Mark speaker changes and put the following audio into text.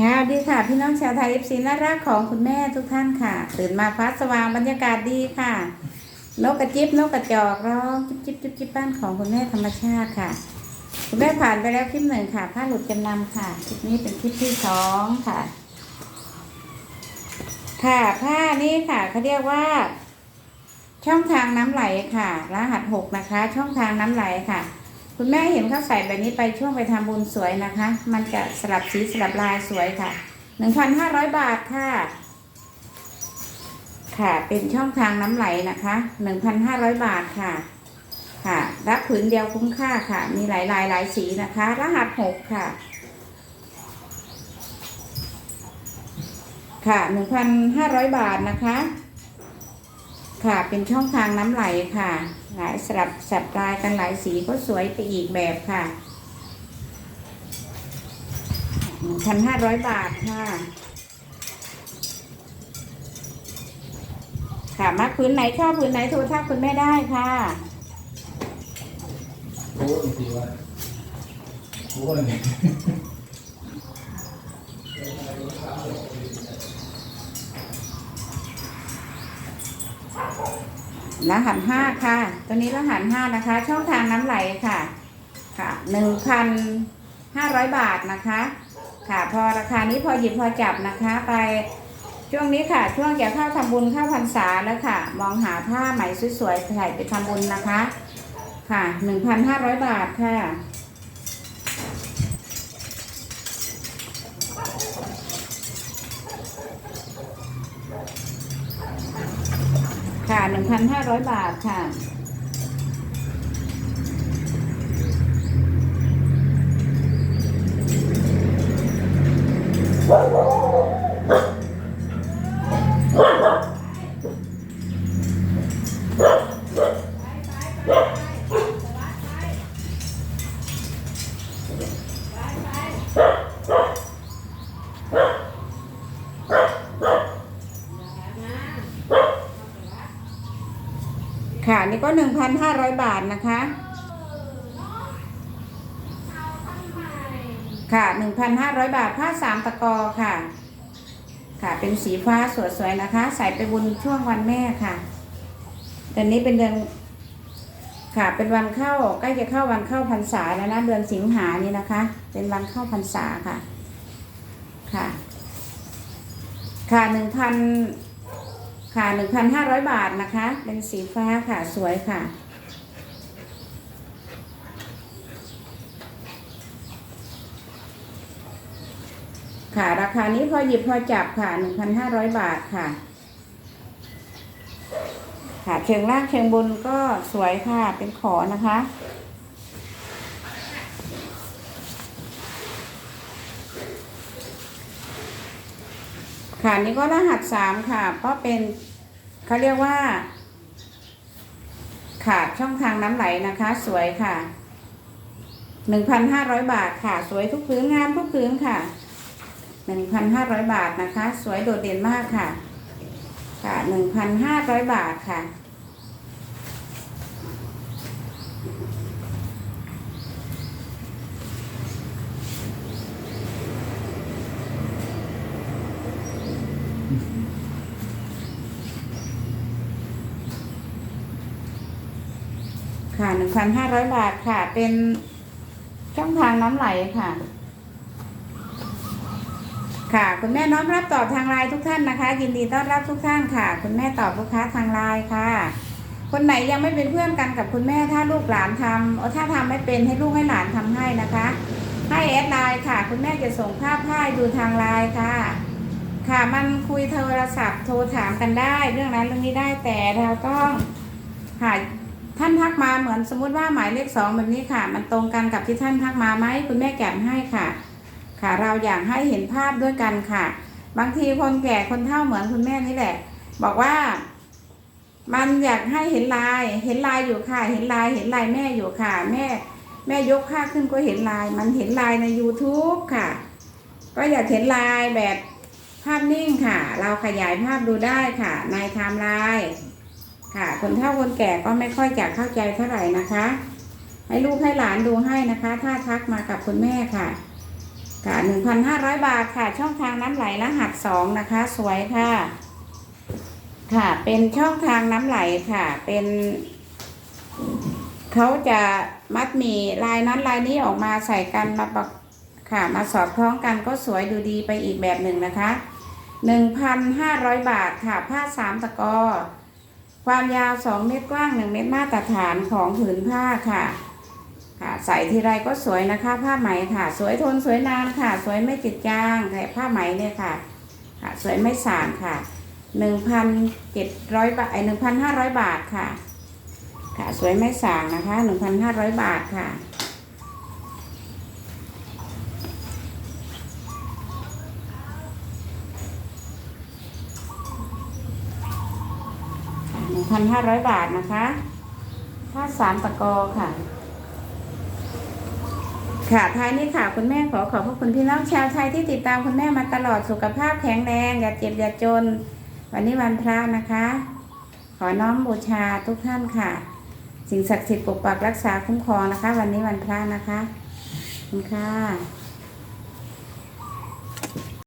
Speaker 1: ค่ะสวัสดีค่ะ พี่น้องชาวไทยเอฟซีน่ารักของคุณแม่ทุกท่านค่ะ ตื่นมาฟ้าสว่างบรรยากาศดีค่ะ นกกระจิบนกกระจอกร้องจิบจิบจิบจิบบ้านของคุณแม่ธรรมชาติค่ะ คุณแม่ผ่านไปแล้วคลิปหนึ่งค่ะผ้าหลุดจำนำค่ะคลิปนี้เป็นคลิปที่สองค่ะ ค่ะผ้านี้ค่ะเขาเรียกว่า ช่องทางน้ำไหลค่ะ รหัสหกนะคะ ช่องทางน้ำไหลค่ะ คุณแม่เห็นเขาใส่แบบนี้ไปช่วงไปทำบุญสวยนะคะ มันจะสลับสีสลับลายสวยค่ะหนึ่งพันห้าร้อยบาทค่ะ ค่ะ เป็นช่องทางน้ำไหลนะคะหนึ่งพันห้าร้อยบาทค่ะ ค่ะ รับผืนเดียวคุ้มค่าค่ะ มีหลายลายหลายสีนะคะ รหัสหกค่ะ ค่ะหนึ่งพันห้าร้อยบาทนะคะ ค่ะ เป็นช่องทางน้ำไหลค่ะ หลายสลับสับลายกันหลายสีก็สวยไปอีกแบบค่ะหนึ่งพันห้าร้อยบาทค่ะ ค่ะมาพื้นไหนชอบพื้นไหนโทรทักคุณแม่ได้ค่ะ
Speaker 2: โอ้ยทีว่าโอ้ย
Speaker 1: รหัสห้าค่ะ ตัวนี้รหัสห้านะคะ ช่องทางน้ำไหลค่ะ ค่ะหนึ่งพันห้าร้อยบาทนะคะ ค่ะ พอราคานี้พอหยิบพอจับนะคะ ไปช่วงนี้ค่ะ ช่วงจะเข้าทำบุญเข้าพรรษาแล้วค่ะ มองหาผ้าไหมสวยๆใส่ไปทำบุญนะคะ ค่ะหนึ่งพันห้าร้อยบาทค่ะ หนึ่งพันห้าร้อยบาทค่ะ ค่ะนี่ก็หนึ่งพันห้าร้อยบาทนะคะค่ะหนึ่งพันห้าร้อยบาทผ้าสามตะกอค่ะ ค่ะเป็นสีฟ้าสวยๆนะคะ ใส่ไปบุญช่วงวันแม่ค่ะเดือนนี้เป็นเดือนค่ะเป็นวันเข้าใกล้จะเข้าวันเข้าพรรษาแล้วนะเดือนสิงหานี้นะคะ เป็นวันเข้าพรรษาค่ะค่ะ ค่ะหนึ่งพัน ค่ะหนึ่งพันห้าร้อยบาทนะคะ เป็นสีฟ้าค่ะ สวยค่ะ ค่ะราคานี้พอหยิบพอจับค่ะหนึ่งพันห้าร้อยบาทค่ะ ค่ะเชิงล่างเชิงบนก็สวยค่ะ เป็นขอนะคะ ค่ะนี่ก็รหัสสามค่ะ เพราะเป็นเขาเรียกว่า ขาดช่องทางน้ำไหลนะคะ สวยค่ะหนึ่งพันห้าร้อยบาทค่ะ สวยทุกพื้นงามทุกพื้นค่ะหนึ่งพันห้าร้อยบาทนะคะ สวยโดดเด่นมากค่ะ ค่ะหนึ่งพันห้าร้อยบาทค่ะ ค่ะหนึ่งพันห้าร้อยบาทค่ะ เป็นช่องทางน้ำไหลค่ะ ค่ะคุณแม่น้อมรับตอบทางไลน์ทุกท่านนะคะ ยินดีต้อนรับทุกท่านค่ะ คุณแม่ตอบลูกค้าทางไลน์ค่ะ คนไหนยังไม่เป็นเพื่อนกันกับคุณแม่ถ้าลูกหลานทำเอาถ้าทำไม่เป็นให้ลูกให้หลานทำให้นะคะ ให้แอดไลน์ค่ะ คุณแม่จะส่งภาพให้ดูทางไลน์ค่ะค่ะมันคุยโทรศัพท์โทรถามกันได้ เรื่องนั้นเรื่องนี้ได้แต่เราต้องค่ะ ท่านทักมาเหมือนสมมุติว่าหมายเลขสองแบบนี้ค่ะ มันตรงกันกับที่ท่านทักมาไหมคุณแม่แก็บให้ค่ะ ค่ะ เราอยากให้เห็นภาพด้วยกันค่ะ บางทีคนแก่คนเฒ่าเหมือนคุณแม่นี่แหละ บอกว่า มันอยากให้เห็นลาย เห็นลายอยู่ค่ะ เห็นลายเห็นลายแม่อยู่ค่ะ แม่ แม่ยกผ้าขึ้นก็เห็นลาย มันเห็นลายใน YouTube ค่ะ ก็อยากเห็นลายแบบภาพนิ่งค่ะ เราขยายภาพดูได้ค่ะ ในไทม์ไลน์ ค่ะ คนเฒ่าคนแก่ก็ไม่ค่อยจะเข้าใจเท่าไหร่นะคะ ให้ลูกให้หลานดูให้นะคะ ถ้าทักมากับคุณแม่ค่ะค่ะหนึ่งพันห้าร้อยบาทค่ะ ช่องทางน้ำไหลรหัสสองนะคะ สวยค่ะ ค่ะ เป็นช่องทางน้ำไหลค่ะ เป็นเขาจะมัดหมี่ลายนั้นลายนี้ออกมาใส่กันมาประค่ะ มาสอดคล้องกันก็สวยดูดีไปอีกแบบหนึ่งนะคะหนึ่งพันห้าร้อยบาทค่ะ ผ้าสามตะกอ ความยาว 2 เมตรกว้าง 1 เมตรมาตรฐานของผืนผ้าค่ะ ค่ะ ใส่ทีไรก็สวยนะคะ ผ้าไหมค่ะ สวยทนสวยนานค่ะ สวยไม่จิดจางแต่ผ้าไหมเนี่ยค่ะ ค่ะ สวยไม่สานค่ะหนึ่งพันเจ็ดร้อยบาทไอหนึ่งพันห้าร้อยบาทค่ะ ค่ะ สวยไม่สางนะคะหนึ่งพันห้าร้อยบาทค่ะ หนึ่งพันห้าร้อยบาทนะคะผ้าสามตะกอค่ะ ค่ะท้ายนี้ค่ะ คุณแม่ขอขอบพระคุณพี่น้องชาวไทยที่ติดตามคุณแม่มาตลอดสุขภาพแข็งแรงอย่าเจ็บอย่าจน วันนี้วันพระนะคะ ขอน้อมบูชาทุกท่านค่ะ สิ่งศักดิ์สิทธิ์ปกปักรักษาคุ้มครองนะคะ วันนี้วันพระนะคะคุณค่ะ